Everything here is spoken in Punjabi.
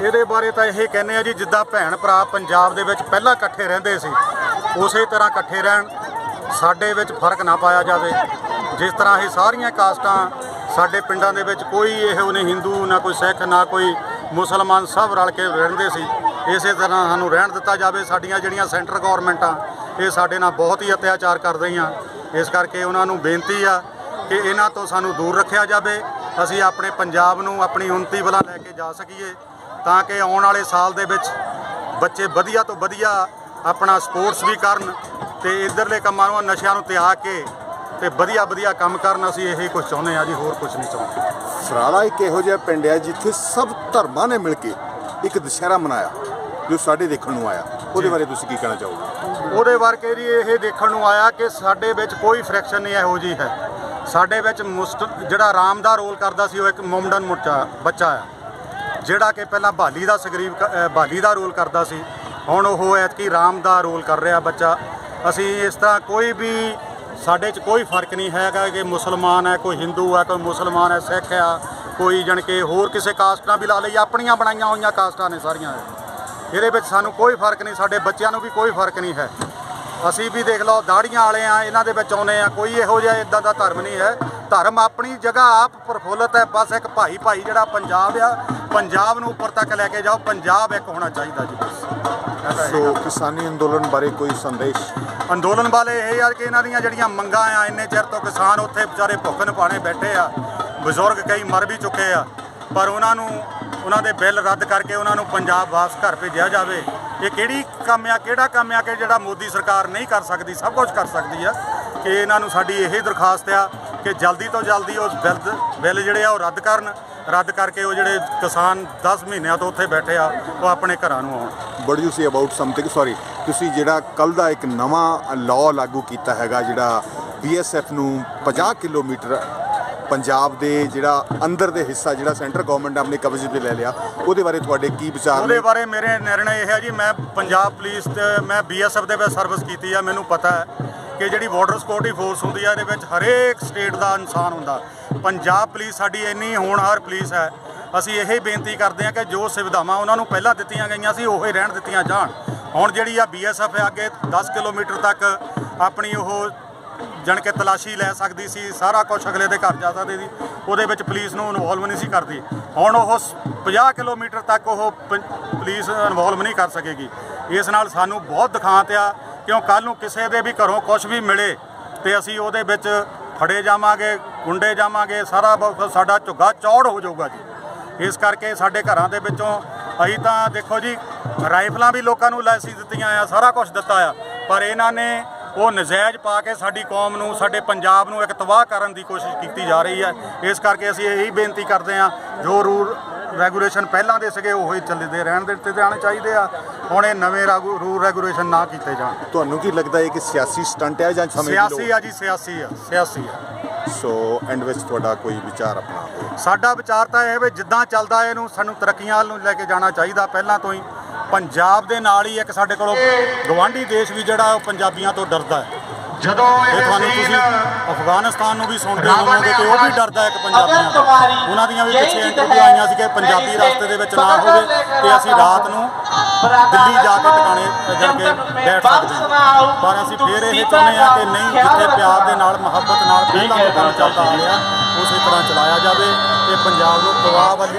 ਇਹਦੇ ਬਾਰੇ ਤਾਂ ਇਹ ਕਹਿੰਦੇ ਆ ਜੀ, ਜਿੱਦਾਂ ਭੈਣ ਭਰਾ ਪੰਜਾਬ ਦੇ ਵਿੱਚ ਪਹਿਲਾਂ ਇਕੱਠੇ ਰਹਿੰਦੇ ਸੀ, ਉਸੇ ਤਰ੍ਹਾਂ ਇਕੱਠੇ ਰਹਿਣ, ਸਾਡੇ ਵਿੱਚ ਫ਼ਰਕ ਨਾ ਪਾਇਆ ਜਾਵੇ। ਜਿਸ ਤਰ੍ਹਾਂ ਇਹ ਸਾਰੀਆਂ ਕਾਸਟਾਂ ਸਾਡੇ ਪਿੰਡਾਂ ਦੇ ਵਿੱਚ ਕੋਈ ਇਹੋ ਨਹੀਂ ਹਿੰਦੂ, ਨਾ ਕੋਈ ਸਿੱਖ, ਨਾ ਕੋਈ ਮੁਸਲਮਾਨ, ਸਭ ਰਲ ਕੇ ਰਹਿੰਦੇ ਸੀ। ਇਸੇ ਤਰ੍ਹਾਂ ਸਾਨੂੰ ਰਹਿਣ ਦਿੱਤਾ ਜਾਵੇ, ਸਾਡੀਆਂ ਜਿਹੜੀਆਂ ਸੈਂਟਰ ਗਵਰਨਮੈਂਟਾਂ, ਇਹ ਸਾਡੇ ਨਾਲ ਬਹੁਤ ਹੀ ਅਤਿਆਚਾਰ ਕਰ ਰਹੀਆਂ। ਇਸ ਕਰਕੇ ਉਹਨਾਂ ਨੂੰ ਬੇਨਤੀ ਆ ਕਿ ਇਹਨਾਂ ਤੋਂ ਸਾਨੂੰ ਦੂਰ ਰੱਖਿਆ ਜਾਵੇ। ਅਸੀਂ ਆਪਣੇ ਪੰਜਾਬ ਨੂੰ, ਆਪਣੀ ਉન્નਤੀ ਵੱਲ ਲੈ ਕੇ ਜਾ ਸਕੀਏ। ਤਾਂ ਕਿ ਆਉਣ ਵਾਲੇ ਸਾਲ ਦੇ ਵਿੱਚ ਬੱਚੇ ਵਧੀਆ ਤੋਂ ਵਧੀਆ ਆਪਣਾ ਸਪੋਰਟਸ ਵੀ ਕਰਨ ਤੇ ਇਧਰਲੇ ਕੰਮਾਂ ਨੂੰ ਨਸ਼ਿਆਂ ਨੂੰ ਤਿਆਗ ਕੇ ਤੇ ਵਧੀਆ ਵਧੀਆ ਕੰਮ ਕਰਨ ਅਸੀਂ ਇਹੀ ਕੁਝ ਚਾਹੁੰਦੇ ਆ ਜੀ ਹੋਰ ਕੁਝ ਨਹੀਂ ਚਾਹੁੰਦੇ। ਸਰਾਲਾ ਇੱਕ ਇਹੋ ਜਿਹਾ ਪਿੰਡ ਹੈ ਜਿੱਥੇ ਸਭ ਧਰਮਾਂ ਨੇ ਮਿਲ ਕੇ ਇੱਕ ਦੁਸਹਿਰਾ ਮਨਾਇਆ ਜੋ ਸਾਡੇ ਦੇਖਣ ਨੂੰ ਆਇਆ। ਉਹਦੇ ਬਾਰੇ ਤੁਸੀਂ ਕੀ ਕਹਿਣਾ ਚਾਹੋਗੇ? ਉਹਦੇ ਵਰਕੇ ਜੀ ਇਹ ਦੇਖਣ ਨੂੰ ਆਇਆ ਕਿ ਸਾਡੇ ਵਿੱਚ ਕੋਈ ਫ੍ਰੈਕਸ਼ਨ ਨਹੀਂ ਇਹੋ ਜੀ ਹੈ। ਸਾਡੇ ਵਿੱਚ ਮੁਸਟ ਜਿਹੜਾ ਰਾਮ ਦਾ ਰੋਲ ਕਰਦਾ ਸੀ ਉਹ ਇੱਕ ਮੁੰਡਨ ਮੁੱਚਾ ਬੱਚਾ ਆ। ਜਿਹੜਾ ਕਿ ਪਹਿਲਾਂ ਬਾਲੀ ਦਾ ਸਗਰੀਬ ਕ- ਅ, ਦਾ ਰੋਲ ਕਰਦਾ ਸੀ ਹੁਣ ਉਹ ਐਤਕੀ ਰਾਮ ਦਾ ਰੋਲ ਕਰ ਰਿਹਾ ਬੱਚਾ। ਅਸੀਂ ਇਸ ਤਰ੍ਹਾਂ ਕੋਈ ਵੀ ਸਾਡੇ 'ਚ ਕੋਈ ਫ਼ਰਕ ਨਹੀਂ ਹੈਗਾ ਕਿ ਮੁਸਲਮਾਨ ਹੈ ਕੋਈ ਹਿੰਦੂ ਹੈ ਕੋਈ ਮੁਸਲਮਾਨ ਹੈ ਸਿੱਖ ਹੈ ਕੋਈ ਜਣ ਕੇ ਹੋਰ ਕਿਸੇ ਕਾਸਟ ਨਾਲ ਵੀ ਲਾ ਲਈ ਆਪਣੀਆਂ ਬਣਾਈਆਂ ਹੋਈਆਂ ਕਾਸਟਾਂ ਨੇ ਸਾਰੀਆਂ। ਇਹਦੇ ਵਿੱਚ ਸਾਨੂੰ ਕੋਈ ਫ਼ਰਕ ਨਹੀਂ ਸਾਡੇ ਬੱਚਿਆਂ ਨੂੰ ਵੀ ਕੋਈ ਫ਼ਰਕ ਨਹੀਂ ਹੈ। ਅਸੀਂ ਵੀ ਦੇਖ ਲਓ ਦਾੜੀਆਂ ਵਾਲੇ ਆ ਇਹਨਾਂ ਦੇ ਵਿੱਚ ਆਉਨੇ ਆ ਕੋਈ ਇਹੋ ਜਿਹਾ ਇਦਾਂ ਦਾ ਧਰਮ ਨਹੀਂ ਹੈ। ਧਰਮ ਆਪਣੀ ਜਗ੍ਹਾ ਆਪ ਪ੍ਰਫੁੱਲਤ ਹੈ ਬਸ ਇੱਕ ਭਾਈ ਭਾਈ ਜਿਹੜਾ ਪੰਜਾਬ ਆ ਪੰਜਾਬ ਨੂੰ ਉੱਪਰ ਤੱਕ ਲੈ ਕੇ ਜਾਓ ਪੰਜਾਬ ਇੱਕ ਹੋਣਾ ਚਾਹੀਦਾ ਜੀ ਬਸ। ਸੋ ਕਿਸਾਨੀ ਅੰਦੋਲਨ ਬਾਰੇ ਕੋਈ ਸੰਦੇਸ਼? ਅੰਦੋਲਨ ਵਾਲੇ ਇਹ ਯਾਰ ਕਿ ਇਹਨਾਂ ਦੀਆਂ ਜਿਹੜੀਆਂ ਮੰਗਾਂ ਆ ਇੰਨੇ ਚਿਰ ਤੋਂ ਕਿਸਾਨ ਉੱਥੇ ਵਿਚਾਰੇ ਭੁੱਖ ਨਪਾਣੇ ਬੈਠੇ ਆ ਬਜ਼ੁਰਗ ਕਈ ਮਰ ਵੀ ਚੁੱਕੇ ਆ ਪਰ ਉਹਨਾਂ ਨੂੰ ਉਹਨਾਂ ਦੇ ਬਿੱਲ ਰੱਦ ਕਰਕੇ ਉਹਨਾਂ ਨੂੰ ਪੰਜਾਬ ਵਾਪਸ ਘਰ ਭੇਜਿਆ ਜਾਵੇ। ਇਹ ਕਿਹੜੀ ਕੰਮ ਆ ਕਿਹੜਾ ਕੰਮ ਆ ਕਿ ਜਿਹੜਾ ਮੋਦੀ ਸਰਕਾਰ ਨਹੀਂ ਕਰ ਸਕਦੀ ਸਭ ਕੁਝ ਕਰ ਸਕਦੀ ਆ ਕਿ ਇਹਨਾਂ ਨੂੰ ਸਾਡੀ ਇਹ ਦਰਖਾਸਤ ਆ ਕਿ ਜਲਦੀ ਤੋਂ ਜਲਦੀ ਉਸ ਬਿੱਲ ਬਿੱਲ ਜਿਹੜੇ ਆ ਉਹ ਰੱਦ ਕਰਨ ਰੱਦ ਕਰਕੇ ਉਹ ਜਿਹੜੇ ਕਿਸਾਨ 10 ਮਹੀਨਿਆਂ ਤੋਂ ਉੱਥੇ ਬੈਠੇ ਆ ਉਹ ਆਪਣੇ ਘਰਾਂ ਨੂੰ ਆਉਣ। But you see about something sorry ਤੁਸੀਂ ਜਿਹੜਾ ਕੱਲ ਦਾ ਇੱਕ ਨਵਾਂ ਲਾਅ ਲਾਗੂ ਕੀਤਾ ਹੈਗਾ ਜਿਹੜਾ ਬੀਐਸਐਫ ਨੂੰ 50 ਕਿਲੋਮੀਟਰ ਪੰਜਾਬ ਦੇ ਜਿਹੜਾ ਅੰਦਰ ਦੇ ਹਿੱਸਾ ਜਿਹੜਾ ਸੈਂਟਰ ਗਵਰਨਮੈਂਟ ਨੇ ਆਪਣੇ ਕਬਜ਼ੇ 'ਤੇ ਲੈ ਲਿਆ ਉਹਦੇ ਬਾਰੇ ਤੁਹਾਡੇ ਕੀ ਵਿਚਾਰ ਉਹਦੇ ਨੇ? ਬਾਰੇ ਮੇਰੇ ਨਿਰਣੇ ਇਹ ਹੈ ਜੀ ਮੈਂ ਪੰਜਾਬ ਪੁਲਿਸ ਤੇ ਮੈਂ ਬੀਐਸਐਫ ਦੇ ਵਿੱਚ ਸਰਵਿਸ ਕੀਤੀ ਆ ਮੈਨੂੰ ਪਤਾ ਹੈ। ਕਿ ਜਿਹੜੀ ਬਾਰਡਰ ਸਿਕਿਉਰਿਟੀ ਫੋਰਸ ਹੁੰਦੀ ਆ, ਇਹਦੇ ਵਿੱਚ ਹਰੇਕ ਸਟੇਟ ਦਾ ਇਨਸਾਨ ਹੁੰਦਾ। ਪੰਜਾਬ ਪੁਲਿਸ ਸਾਡੀ ਇੰਨੀ ਹੋਣਹਾਰ ਪੁਲਿਸ ਹੈ। ਅਸੀਂ ਇਹ ਬੇਨਤੀ ਕਰਦੇ ਹਾਂ ਕਿ ਜੋ ਸੁਵਿਧਾਵਾਂ ਉਹਨਾਂ ਨੂੰ ਪਹਿਲਾਂ ਦਿੱਤੀਆਂ ਗਈਆਂ ਸੀ, ਉਹ ਹੀ ਰਹਿਣ ਦਿੱਤੀਆਂ ਜਾਣ। ਹੁਣ ਜਿਹੜੀ ਆ ਬੀਐਸਐਫ ਹੈ, ਅੱਗੇ 10 ਕਿਲੋਮੀਟਰ ਤੱਕ ਆਪਣੀ ਉਹ ਜਣ ਕੇ ਤਲਾਸ਼ੀ ਲੈ ਸਕਦੀ ਸੀ, ਸਾਰਾ ਕੁਝ ਅਗਲੇ ਦੇ ਘਰ ਜਾ ਸਕਦੀ ਸੀ, ਉਹਦੇ ਵਿੱਚ ਪੁਲਿਸ ਨੂੰ ਇਨਵੋਲਵ ਨਹੀਂ ਸੀ ਕਰਦੀ। ਹੁਣ ਉਹ ਸ- 50 ਕਿਲੋਮੀਟਰ ਤੱਕ ਉਹ ਪ- ਪੁਲਿਸ ਇਨਵੋਲਵ ਨਹੀਂ ਕਰ ਸਕੇਗੀ। ਇਸ ਨਾਲ ਸਾਨੂੰ ਬਹੁਤ ਦਿਖਾਂਤ ਆ ਕਿਉਂ ਕੱਲ ਨੂੰ ਕਿਸੇ ਦੇ ਵੀ ਘਰੋਂ ਕੁਝ ਵੀ ਮਿਲੇ ਤੇ ਅਸੀਂ ਉਹਦੇ ਵਿੱਚ ਫੜੇ ਜਾਵਾਂਗੇ, ਗੁੰਡੇ ਜਾਵਾਂਗੇ, ਸਾਰਾ ਸਾਡਾ ਝੁੱਗਾ ਚੌੜ ਹੋ ਜਾਊਗਾ ਜੀ। ਇਸ ਕਰਕੇ ਸਾਡੇ ਘਰਾਂ ਦੇ ਵਿੱਚੋਂ ਅਸੀਂ ਤਾਂ ਦੇਖੋ ਜੀ, ਰਾਈਫਲਾਂ ਵੀ ਲੋਕਾਂ ਨੂੰ ਲਾਇਸੈਂਸ ਦਿੱਤੀਆਂ ਆ, ਸਾਰਾ ਕੁਝ ਦਿੱਤਾ ਆ, ਪਰ ਇਹਨਾਂ ਨੇ ਉਹ ਨਜਾਇਜ਼ ਪਾ ਕੇ ਸਾਡੀ ਕੌਮ ਨੂੰ, ਸਾਡੇ ਪੰਜਾਬ ਨੂੰ ਇੱਕ ਤਬਾਹ ਕਰਨ ਦੀ ਕੋਸ਼ਿਸ਼ ਕੀਤੀ ਜਾ ਰਹੀ ਹੈ ਇਸ ਕਰਕੇ ਅਸੀਂ ਇਹੀ ਬੇਨਤੀ ਕਰਦੇ ਹਾਂ, ਜੋ ਰੂਲ ਰੈਗੂਲੇਸ਼ਨ ਪਹਿਲਾਂ ਦੇ ਸੀਗੇ ਉਹੀ ਚੱਲਦੇ ਰਹਿਣ ਦੇ ਦਿੱਤੇ ਜਾਣੇ ਚਾਹੀਦੇ ਆ। ਹੁਣ ਇਹ ਨਵੇਂ ਰੂਲ ਰੈਗੂਲੇਸ਼ਨ ਨਾ ਕੀਤੇ ਜਾਣ। ਤੁਹਾਨੂੰ ਕੀ ਲੱਗਦਾ ਹੈ ਕਿ ਸਿਆਸੀ ਸਟੰਟ ਹੈ ਜਾਂ ਸਮੇਂ ਸਿਆਸੀ ਆ ਜੀ ਸਿਆਸੀ ਆ ਸਿਆਸੀ ਆ। ਸੋ ਐਂਡ ਵਿੱਚ ਤੁਹਾਡਾ ਕੋਈ ਵਿਚਾਰ ਆਪਣਾ ਸਾਡਾ ਵਿਚਾਰ ਤਾਂ ਇਹ ਵੀ ਜਿੱਦਾਂ ਚੱਲਦਾ ਇਹਨੂੰ ਸਾਨੂੰ ਤਰੱਕੀਆਂ ਵੱਲ ਨੂੰ ਲੈ ਕੇ ਜਾਣਾ ਚਾਹੀਦਾ ਪਹਿਲਾਂ ਤੋਂ ਹੀ। ਪੰਜਾਬ ਦੇ ਨਾਲ ਹੀ ਇੱਕ ਸਾਡੇ ਕੋਲ ਗਵਾਂਢੀ ਦੇਸ਼ ਵੀ ਜਿਹੜਾ ਉਹ ਪੰਜਾਬੀਆਂ ਤੋਂ ਡਰਦਾ ਹੈ। ਜਦੋਂ ਇਹ ਤੁਹਾਨੂੰ ਤੁਸੀਂ ਅਫਗਾਨਿਸਤਾਨ ਨੂੰ ਵੀ ਸੁਣਦੇ ਹੋਵੋਗੇ ਕਿ ਉਹ ਵੀ ਡਰਦਾ ਇੱਕ ਪੰਜਾਬੀਆਂ ਤੋਂ। ਉਹਨਾਂ ਦੀਆਂ ਵੀ ਪਿੱਛੇ ਇੰਟਰਵਿਊ ਆਈਆਂ ਸੀ ਕਿ ਪੰਜਾਬੀ ਰਸਤੇ ਦੇ ਵਿੱਚ ਨਾ ਹੋਵੇ ਤੇ ਅਸੀਂ ਰਾਤ ਨੂੰ ਦਿੱਲੀ ਜਾ ਕੇ ਟਿਕਾਣੇ ਜਾ ਕੇ ਬੈਠ ਸਕਦੇ ਹਾਂ। ਪਰ ਅਸੀਂ ਫੇਰ ਇਹ ਚਾਹੁੰਦੇ ਹਾਂ ਕਿ ਨਹੀਂ ਜਿੱਥੇ ਪਿਆਰ ਦੇ ਨਾਲ ਮੁਹੱਬਤ ਨਾਲ ਪਹਿਲਾਂ ਤੋਂ ਕੰਮ ਚੱਲਦਾ ਆ ਰਿਹਾ ਉਸੇ ਤਰ੍ਹਾਂ ਚਲਾਇਆ ਜਾਵੇ ਇਹ ਪੰਜਾਬ ਨੂੰ ਤਬਾਹ ਵੱਲ